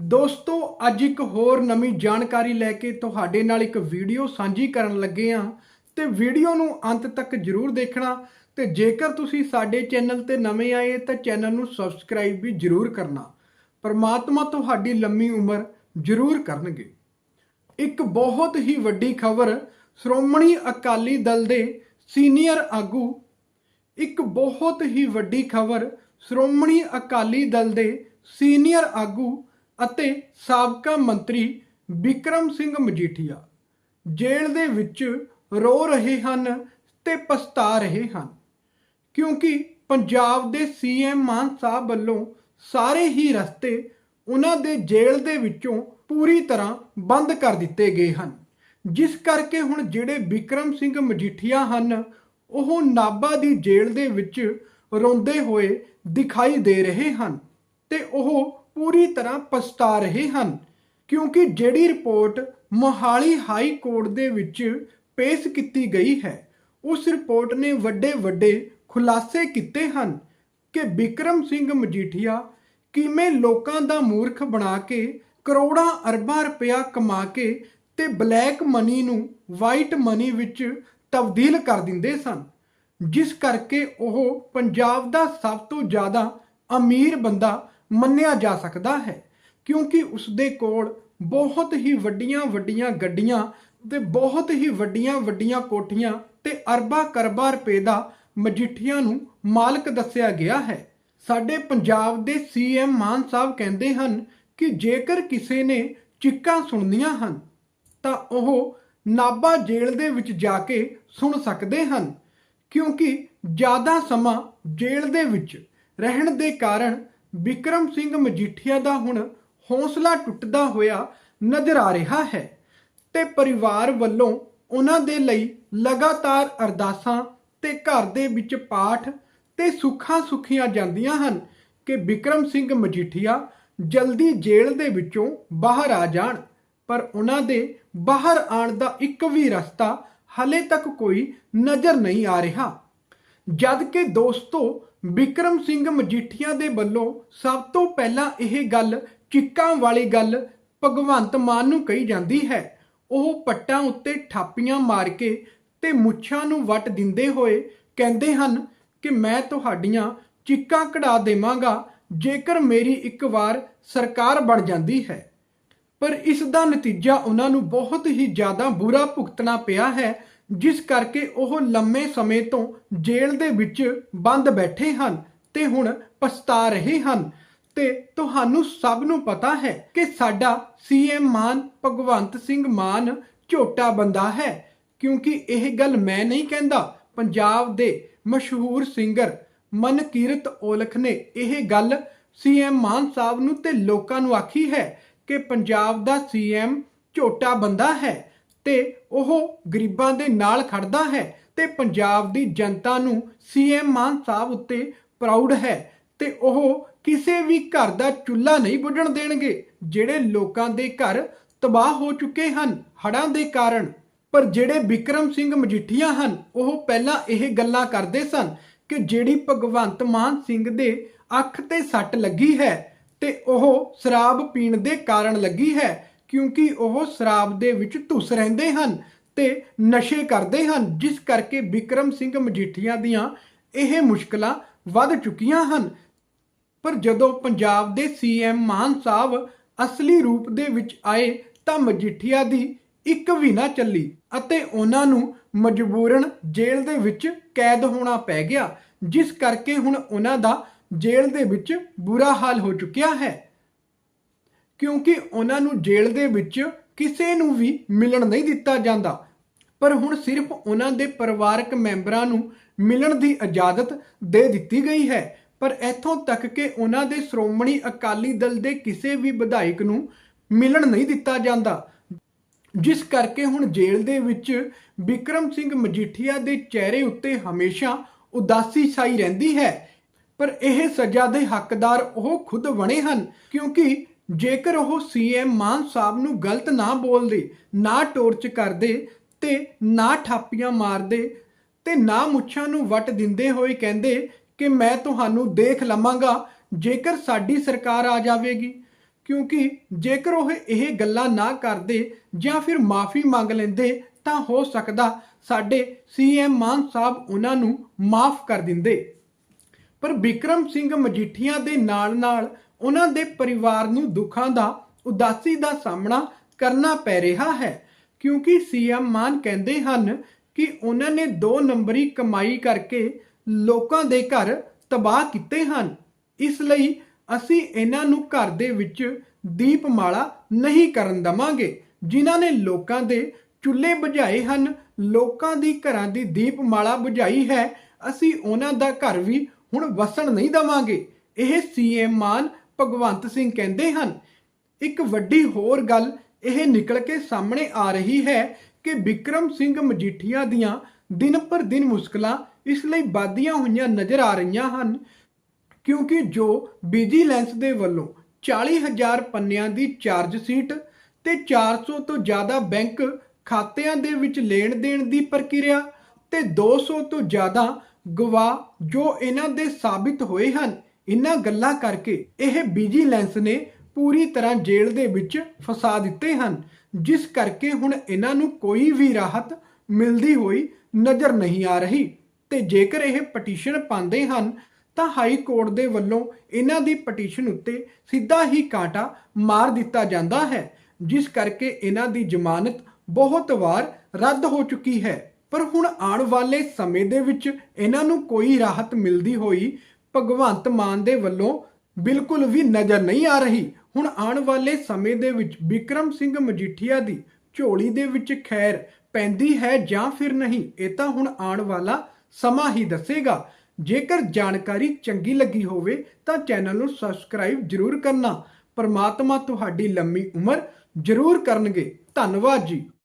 ਦੋਸਤੋ, ਅੱਜ ਇੱਕ ਹੋਰ ਨਵੀਂ ਜਾਣਕਾਰੀ ਲੈ ਕੇ ਤੁਹਾਡੇ ਨਾਲ ਇੱਕ ਵੀਡੀਓ ਸਾਂਝੀ ਕਰਨ ਲੱਗੇ ਹਾਂ ਤੇ ਵੀਡੀਓ ਨੂੰ ਅੰਤ ਤੱਕ ਜਰੂਰ ਦੇਖਣਾ ਤੇ ਜੇਕਰ ਤੁਸੀਂ ਸਾਡੇ ਚੈਨਲ ਤੇ ਨਵੇਂ ਆਏ ਤਾਂ ਚੈਨਲ ਨੂੰ ਸਬਸਕ੍ਰਾਈਬ ਵੀ ਜਰੂਰ ਕਰਨਾ। ਪਰਮਾਤਮਾ ਤੁਹਾਡੀ ਲੰਮੀ ਉਮਰ ਜਰੂਰ ਕਰਨਗੇ। ਇੱਕ ਬਹੁਤ ਹੀ ਵੱਡੀ ਖਬਰ ਸ਼੍ਰੋਮਣੀ ਅਕਾਲੀ ਦਲ ਦੇ ਸੀਨੀਅਰ ਆਗੂ, ਇੱਕ ਬਹੁਤ ਹੀ ਵੱਡੀ ਖਬਰ ਸ਼੍ਰੋਮਣੀ ਅਕਾਲੀ ਦਲ ਦੇ ਸੀਨੀਅਰ ਆਗੂ ਅਤੇ ਸਾਬਕਾ ਮੰਤਰੀ ਵਿਕਰਮ ਸਿੰਘ ਮਜੀਠੀਆ ਜੇਲ੍ਹ ਦੇ ਵਿੱਚ ਰੋ ਰਹੇ ਹਨ ਤੇ ਪਛਤਾ ਰਹੇ ਹਨ। ਕਿਉਂਕਿ ਪੰਜਾਬ ਦੇ ਸੀਐਮ ਮਾਨ ਸਾਹਿਬ ਵੱਲੋਂ ਸਾਰੇ ਹੀ ਰਸਤੇ ਉਹਨਾਂ ਦੇ ਜੇਲ੍ਹ ਦੇ ਵਿੱਚੋਂ ਪੂਰੀ ਤਰ੍ਹਾਂ ਬੰਦ ਕਰ ਦਿੱਤੇ ਗਏ ਹਨ। ਜਿਸ ਕਰਕੇ ਹੁਣ ਜਿਹੜੇ ਵਿਕਰਮ ਸਿੰਘ ਮਜੀਠੀਆ ਹਨ, ਉਹ ਨਾਭਾ ਦੀ ਜੇਲ੍ਹ ਦੇ ਵਿੱਚ ਰੋਂਦੇ ਹੋਏ ਦਿਖਾਈ ਦੇ ਰਹੇ ਹਨ ਤੇ ਉਹ ਪੂਰੀ ਤਰ੍ਹਾਂ ਪਛਤਾ ਰਹੇ ਹਨ, ਕਿਉਂਕਿ ਜਿਹੜੀ ਰਿਪੋਰਟ ਮੋਹਾਲੀ ਹਾਈ ਕੋਰਟ ਦੇ ਵਿੱਚ ਪੇਸ਼ ਕੀਤੀ ਗਈ ਹੈ, ਉਸ ਰਿਪੋਰਟ ਨੇ ਵੱਡੇ ਵੱਡੇ ਖੁਲਾਸੇ ਕੀਤੇ ਹਨ ਕਿ ਵਿਕਰਮ ਸਿੰਘ ਮਜੀਠੀਆ ਕਿਵੇਂ ਲੋਕਾਂ ਦਾ ਮੂਰਖ ਬਣਾ ਕੇ ਕਰੋੜਾਂ ਅਰਬਾਂ ਰੁਪਇਆ ਕਮਾ ਕੇ ਤੇ ਬਲੈਕ ਮਨੀ ਨੂੰ ਵਾਈਟ ਮਨੀ ਵਿੱਚ ਤਬਦੀਲ ਕਰ ਦਿੰਦੇ ਸਨ, ਜਿਸ ਕਰਕੇ ਉਹ ਪੰਜਾਬ ਦਾ ਸਭ ਤੋਂ ਜ਼ਿਆਦਾ ਅਮੀਰ ਬੰਦਾ ਮੰਨਿਆ ਜਾ ਸਕਦਾ ਹੈ, ਕਿਉਂਕਿ ਉਸ ਦੇ ਕੋਲ ਬਹੁਤ ਹੀ ਵੱਡੀਆਂ ਵੱਡੀਆਂ ਗੱਡੀਆਂ ਤੇ ਬਹੁਤ ਹੀ ਵੱਡੀਆਂ ਵੱਡੀਆਂ ਕੋਠੀਆਂ ਤੇ ਅਰਬਾਂ ਕਰਬਾਂ ਰੁਪਏ ਦਾ ਮਜੀਠੀਆਂ ਨੂੰ ਮਾਲਕ ਦੱਸਿਆ ਗਿਆ ਹੈ। ਸਾਡੇ ਪੰਜਾਬ ਦੇ ਸੀਐਮ ਮਾਨ ਸਾਹਿਬ ਕਹਿੰਦੇ ਹਨ ਕਿ ਜੇਕਰ ਕਿਸੇ ਨੇ ਚਿੱਕਾਂ ਸੁਣਨੀਆਂ ਹਨ, ਤਾਂ ਉਹ ਨਾਭਾ ਜੇਲ੍ਹ ਦੇ ਵਿੱਚ ਜਾ ਕੇ ਸੁਣ ਸਕਦੇ ਹਨ, ਕਿਉਂਕਿ ਜ਼ਿਆਦਾ ਸਮਾਂ ਜੇਲ੍ਹ ਦੇ ਵਿੱਚ ਰਹਿਣ ਦੇ ਕਾਰਨ ਵਿਕਰਮ ਸਿੰਘ ਮਜੀਠੀਆ ਦਾ ਹੁਣ ਹੌਸਲਾ ਟੁੱਟਦਾ ਹੋਇਆ ਨਜ਼ਰ ਆ ਰਿਹਾ ਹੈ ਤੇ ਪਰਿਵਾਰ ਵੱਲੋਂ ਉਹਨਾਂ ਦੇ ਲਈ ਲਗਾਤਾਰ ਅਰਦਾਸਾਂ ਤੇ ਘਰ ਦੇ ਵਿੱਚ ਪਾਠ ਤੇ ਸੁੱਖਾਂ ਸੁਖੀਆਂ ਜਾਂਦੀਆਂ ਹਨ ਕਿ ਵਿਕਰਮ ਸਿੰਘ ਮਜੀਠੀਆ ਜਲਦੀ ਜੇਲ੍ਹ ਦੇ ਵਿੱਚੋਂ ਬਾਹਰ ਆ ਜਾਣ। ਪਰ ਉਹਨਾਂ ਦੇ ਬਾਹਰ ਆਉਣ ਦਾ ਇੱਕ ਵੀ ਰਸਤਾ ਹਲੇ ਤੱਕ ਕੋਈ ਨਜ਼ਰ ਨਹੀਂ ਆ ਰਿਹਾ। ਜਦ ਕਿ ਦੋਸਤੋ ਵਿਕਰਮ ਸਿੰਘ ਮਜੀਠੀਆ ਦੇ ਵੱਲੋਂ ਸਭ ਤੋਂ ਪਹਿਲਾਂ ਇਹ ਗੱਲ ਚਿੱਕਾਂ ਵਾਲੀ ਗੱਲ ਭਗਵੰਤ ਮਾਨ ਨੂੰ ਕਹੀ ਜਾਂਦੀ ਹੈ। ਉਹ ਪੱਟਾਂ ਉੱਤੇ ਠਾਪੀਆਂ ਮਾਰ ਕੇ ਤੇ ਮੁੱਛਾਂ ਨੂੰ ਵੱਟ ਦਿੰਦੇ ਹੋਏ ਕਹਿੰਦੇ ਹਨ ਕਿ ਮੈਂ ਤੁਹਾਡੀਆਂ ਚਿੱਕਾਂ ਕਢਾ ਦੇਵਾਂਗਾ ਜੇਕਰ ਮੇਰੀ ਇੱਕ ਵਾਰ ਸਰਕਾਰ ਬਣ ਜਾਂਦੀ ਹੈ। ਪਰ ਇਸ ਦਾ ਨਤੀਜਾ ਉਹਨਾਂ ਨੂੰ ਬਹੁਤ ਹੀ ਜ਼ਿਆਦਾ ਬੁਰਾ ਭੁਗਤਣਾ ਪਿਆ ਹੈ ਜਿਸ ਕਰਕੇ ਉਹ ਲੰਮੇ ਸਮੇਂ ਤੋਂ ਜੇਲ੍ਹ ਦੇ ਵਿੱਚ ਬੰਦ ਬੈਠੇ ਹਨ ਤੇ ਹੁਣ ਪਛਤਾ ਰਹੇ ਹਨ। ਤੇ ਤੁਹਾਨੂੰ ਸਭ ਨੂੰ ਪਤਾ ਹੈ ਕਿ ਸਾਡਾ ਸੀਐਮ ਮਾਨ, ਭਗਵੰਤ ਸਿੰਘ ਮਾਨ ਝੋਟਾ ਬੰਦਾ ਹੈ। ਕਿਉਂਕਿ ਇਹ ਗੱਲ ਮੈਂ ਨਹੀਂ ਕਹਿੰਦਾ, ਪੰਜਾਬ ਦੇ ਮਸ਼ਹੂਰ ਸਿੰਗਰ ਮਨਕੀਰਤ ਔਲਖ ਨੇ ਇਹ ਗੱਲ ਸੀਐਮ ਮਾਨ ਸਾਹਿਬ ਨੂੰ ਤੇ ਲੋਕਾਂ ਨੂੰ ਆਖੀ ਹੈ ਕਿ ਪੰਜਾਬ ਦਾ ਸੀਐਮ ਝੋਟਾ ਬੰਦਾ ਹੈ। ਤੇ ਉਹ ਗਰੀਬਾਂ ਦੇ ਨਾਲ ਖੜਦਾ ਹੈ ਤੇ ਪੰਜਾਬ ਦੀ ਜਨਤਾ ਨੂੰ ਸੀਐਮ ਮਾਨ ਸਾਹਿਬ ਉੱਤੇ ਪ੍ਰਾਊਡ ਹੈ ਤੇ ਉਹ ਕਿਸੇ ਵੀ ਘਰ ਦਾ ਚੁੱਲ੍ਹਾ ਨਹੀਂ ਬੁੱਝਣ ਦੇਣਗੇ, ਜਿਹੜੇ ਲੋਕਾਂ ਦੇ ਘਰ ਤਬਾਹ ਹੋ ਚੁੱਕੇ ਹਨ, ਹੜ੍ਹਾਂ ਦੇ ਕਾਰਨ। ਪਰ ਜਿਹੜੇ ਵਿਕਰਮ ਸਿੰਘ ਮਜੀਠੀਆ ਹਨ, ਉਹ ਪਹਿਲਾਂ ਇਹ ਗੱਲਾਂ ਕਰਦੇ ਸਨ ਕਿ ਜਿਹੜੀ ਭਗਵੰਤ ਮਾਨ ਸਿੰਘ ਦੇ ਅੱਖ ਤੇ ਸੱਟ ਲੱਗੀ ਹੈ ਤੇ ਉਹ ਸ਼ਰਾਬ ਪੀਣ ਦੇ ਕਾਰਨ ਲੱਗੀ ਹੈ ਕਿਉਂਕਿ ਉਹ ਸ਼ਰਾਬ ਦੇ ਵਿੱਚ ਧੁੱਸ ਰਹਿੰਦੇ ਹਨ ਤੇ ਨਸ਼ੇ ਕਰਦੇ ਹਨ, ਜਿਸ ਕਰਕੇ ਵਿਕਰਮ ਸਿੰਘ ਮਜੀਠੀਆ ਦੀਆਂ ਇਹ ਮੁਸ਼ਕਲਾਂ ਵੱਧ ਚੁੱਕੀਆਂ ਹਨ। ਪਰ ਜਦੋਂ ਪੰਜਾਬ ਦੇ ਸੀਐਮ ਮਾਨ ਸਾਹਿਬ ਅਸਲੀ ਰੂਪ ਦੇ ਵਿੱਚ ਆਏ ਤਾਂ ਮਜੀਠੀਆ ਦੀ ਇੱਕ ਵੀ ਨਾ ਚੱਲੀ ਅਤੇ ਉਹਨਾਂ ਨੂੰ ਮਜਬੂਰਨ ਜੇਲ੍ਹ ਦੇ ਵਿੱਚ ਕੈਦ ਹੋਣਾ ਪੈ ਗਿਆ, ਜਿਸ ਕਰਕੇ ਹੁਣ ਉਹਨਾਂ ਦਾ ਜੇਲ੍ਹ ਦੇ ਵਿੱਚ ਬੁਰਾ ਹਾਲ ਹੋ ਚੁੱਕਿਆ ਹੈ। ਕਿਉਂਕਿ ਉਹਨਾਂ ਨੂੰ ਜੇਲ੍ਹ ਦੇ ਵਿੱਚ ਕਿਸੇ ਨੂੰ ਵੀ ਮਿਲਣ ਨਹੀਂ ਦਿੱਤਾ ਜਾਂਦਾ। ਪਰ ਹੁਣ ਸਿਰਫ ਉਹਨਾਂ ਦੇ ਪਰਿਵਾਰਕ ਮੈਂਬਰਾਂ ਨੂੰ ਮਿਲਣ ਦੀ ਇਜਾਜ਼ਤ ਦੇ ਦਿੱਤੀ ਗਈ ਹੈ। ਪਰ ਇੱਥੋਂ ਤੱਕ ਕਿ ਉਹਨਾਂ ਦੇ ਸ਼੍ਰੋਮਣੀ ਅਕਾਲੀ ਦਲ ਦੇ ਕਿਸੇ ਵੀ ਵਿਧਾਇਕ ਨੂੰ ਮਿਲਣ ਨਹੀਂ ਦਿੱਤਾ ਜਾਂਦਾ। ਜਿਸ ਕਰਕੇ ਹੁਣ ਜੇਲ੍ਹ ਦੇ ਵਿੱਚ ਵਿਕਰਮ ਸਿੰਘ ਮਜੀਠੀਆ ਦੇ ਚਿਹਰੇ ਉੱਤੇ ਹਮੇਸ਼ਾ ਉਦਾਸੀ ਛਾਈ ਰਹਿੰਦੀ ਹੈ। ਪਰ ਇਹ ਸਜ਼ਾ ਦੇ ਹੱਕਦਾਰ ਉਹ ਖੁਦ ਬਣੇ ਹਨ, ਕਿਉਂਕਿ ਜੇਕਰ ਉਹ ਸੀਐਮ ਮਾਨ ਸਾਹਿਬ ਨੂੰ ਗਲਤ ਨਾ ਬੋਲਦੇ, ਨਾ ਟੋਰਚ ਕਰਦੇ ਤੇ ਨਾ ਠਾਪੀਆਂ ਮਾਰਦੇ ਤੇ ਨਾ ਮੁੱਛਾਂ ਨੂੰ ਵੱਟ ਦਿੰਦੇ ਹੋਏ ਕਹਿੰਦੇ ਕਿ ਮੈਂ ਤੁਹਾਨੂੰ ਦੇਖ ਲਵਾਂਗਾ, ਜੇਕਰ ਸਾਡੀ ਸਰਕਾਰ ਆ ਜਾਵੇਗੀ। ਕਿਉਂਕਿ ਜੇਕਰ ਉਹ ਇਹ ਗੱਲਾਂ ਨਾ ਕਰਦੇ ਜਾਂ ਫਿਰ ਮਾਫੀ ਮੰਗ ਲੈਂਦੇ, ਤਾਂ ਹੋ ਸਕਦਾ ਸਾਡੇ ਸੀਐਮ ਮਾਨ ਸਾਹਿਬ ਉਹਨਾਂ ਨੂੰ ਮਾਫ ਕਰ ਦਿੰਦੇ। ਪਰ ਵਿਕਰਮ ਸਿੰਘ ਮਜੀਠੀਆ ਦੇ ਨਾਲ-ਨਾਲ ਉਹਨਾਂ ਦੇ ਪਰਿਵਾਰ ਨੂੰ ਦੁੱਖਾਂ ਦਾ, ਉਦਾਸੀ ਦਾ ਸਾਹਮਣਾ ਕਰਨਾ ਪੈ ਰਿਹਾ ਹੈ। ਕਿਉਂਕਿ ਸੀਐਮ ਮਾਨ ਕਹਿੰਦੇ ਹਨ ਕਿ ਉਹਨਾਂ ਨੇ 2 ਨੰਬਰੀ ਕਮਾਈ ਕਰਕੇ ਲੋਕਾਂ ਦੇ ਘਰ ਤਬਾਹ ਕੀਤੇ ਹਨ। ਇਸ ਲਈ ਅਸੀਂ ਇਹਨਾਂ ਨੂੰ ਘਰ ਦੇ ਵਿੱਚ ਦੀਪਮਾਲਾ ਨਹੀਂ ਕਰਨ ਦਵਾਂਗੇ। ਜਿਨ੍ਹਾਂ ਨੇ ਲੋਕਾਂ ਦੇ ਚੁੱਲ੍ਹੇ ਬੁਝਾਏ ਹਨ, ਲੋਕਾਂ ਦੀ ਘਰਾਂ ਦੀ ਦੀਪਮਾਲਾ ਬੁਝਾਈ ਹੈ, ਅਸੀਂ ਉਹਨਾਂ ਦਾ ਘਰ ਵੀ ਹੁਣ ਵਸਣ ਨਹੀਂ ਦਵਾਂਗੇ। ਇਹ ਸੀਐਮ ਮਾਨ ਭਗਵੰਤ ਸਿੰਘ ਕਹਿੰਦੇ ਹਨ, ਇੱਕ ਵੱਡੀ ਹੋਰ ਗੱਲ ਇਹ ਨਿਕਲ ਕੇ ਸਾਹਮਣੇ ਆ ਰਹੀ ਹੈ ਕਿ ਵਿਕਰਮ ਸਿੰਘ ਮਜੀਠੀਆ ਦੀਆਂ ਦਿਨ ਪਰ ਦਿਨ ਮੁਸ਼ਕਲਾਂ ਇਸ ਲਈ ਵੱਧਦੀਆਂ ਹੋਈਆਂ ਨਜ਼ਰ ਆ ਰਹੀਆਂ ਹਨ, ਕਿਉਂਕਿ ਜੋ ਵਿਜੀਲੈਂਸ ਦੇ ਵੱਲੋਂ 40000 ਪੰਨਿਆਂ ਦੀ ਚਾਰਜ ਸ਼ੀਟ ਤੇ 400 ਤੋਂ ਜ਼ਿਆਦਾ ਬੈਂਕ ਖਾਤਿਆਂ ਦੇ ਵਿੱਚ ਲੈਣ ਦੇਣ ਦੀ ਪ੍ਰਕਿਰਿਆ ਤੇ 200 ਤੋਂ ਜ਼ਿਆਦਾ ਗਵਾਹ ਜੋ ਇਹਨਾਂ ਦੇ ਸਾਬਿਤ ਹੋਏ ਹਨ ਇਹਨਾਂ ਗੱਲਾਂ ਕਰਕੇ ਇਹ ਵਿਜੀਲੈਂਸ ਨੇ ਪੂਰੀ ਤਰ੍ਹਾਂ ਜੇਲ੍ਹ ਦੇ ਵਿੱਚ ਫਸਾ ਦਿੱਤੇ ਹਨ, ਜਿਸ ਕਰਕੇ ਹੁਣ ਇਹਨਾਂ ਨੂੰ ਕੋਈ ਵੀ ਰਾਹਤ ਮਿਲਦੀ ਹੋਈ ਨਜ਼ਰ ਨਹੀਂ ਆ ਰਹੀ। ਤੇ ਜੇਕਰ ਇਹ ਪਟੀਸ਼ਨ ਪਾਉਂਦੇ ਹਨ, ਤਾਂ ਹਾਈ ਕੋਰਟ ਦੇ ਵੱਲੋਂ ਇਹਨਾਂ ਦੀ ਪਟੀਸ਼ਨ ਉੱਤੇ ਸਿੱਧਾ ਹੀ ਕਾਂਟਾ ਮਾਰ ਦਿੱਤਾ ਜਾਂਦਾ ਹੈ, ਜਿਸ ਕਰਕੇ ਇਹਨਾਂ ਦੀ ਜ਼ਮਾਨਤ ਬਹੁਤ ਵਾਰ ਰੱਦ ਹੋ ਚੁੱਕੀ ਹੈ। ਪਰ ਹੁਣ ਆਉਣ ਵਾਲੇ ਸਮੇਂ ਦੇ ਵਿੱਚ ਇਹਨਾਂ ਨੂੰ ਕੋਈ ਰਾਹਤ ਮਿਲਦੀ ਹੋਈ ਭਗਵੰਤ ਮਾਨ ਦੇ ਵੱਲੋਂ ਬਿਲਕੁਲ ਵੀ ਨਜ਼ਰ ਨਹੀਂ ਆ ਰਹੀ। ਹੁਣ ਆਉਣ ਵਾਲੇ ਸਮੇਂ ਦੇ ਵਿੱਚ ਵਿਕਰਮ ਸਿੰਘ ਮਜੀਠੀਆ ਦੀ ਝੋਲੀ ਦੇ ਵਿੱਚ ਖੈਰ ਪੈਂਦੀ ਹੈ ਜਾਂ ਫਿਰ ਨਹੀਂ, ਇਹ ਤਾਂ ਹੁਣ ਆਉਣ ਵਾਲਾ ਸਮਾਂ ਹੀ ਦੱਸੇਗਾ। ਜੇਕਰ ਜਾਣਕਾਰੀ ਚੰਗੀ ਲੱਗੀ ਹੋਵੇ ਤਾਂ ਚੈਨਲ ਨੂੰ ਸਬਸਕ੍ਰਾਈਬ ਜ਼ਰੂਰ ਕਰਨਾ। ਪਰਮਾਤਮਾ ਤੁਹਾਡੀ ਲੰਮੀ ਉਮਰ ਜ਼ਰੂਰ ਕਰਨਗੇ। ਧੰਨਵਾਦ ਜੀ।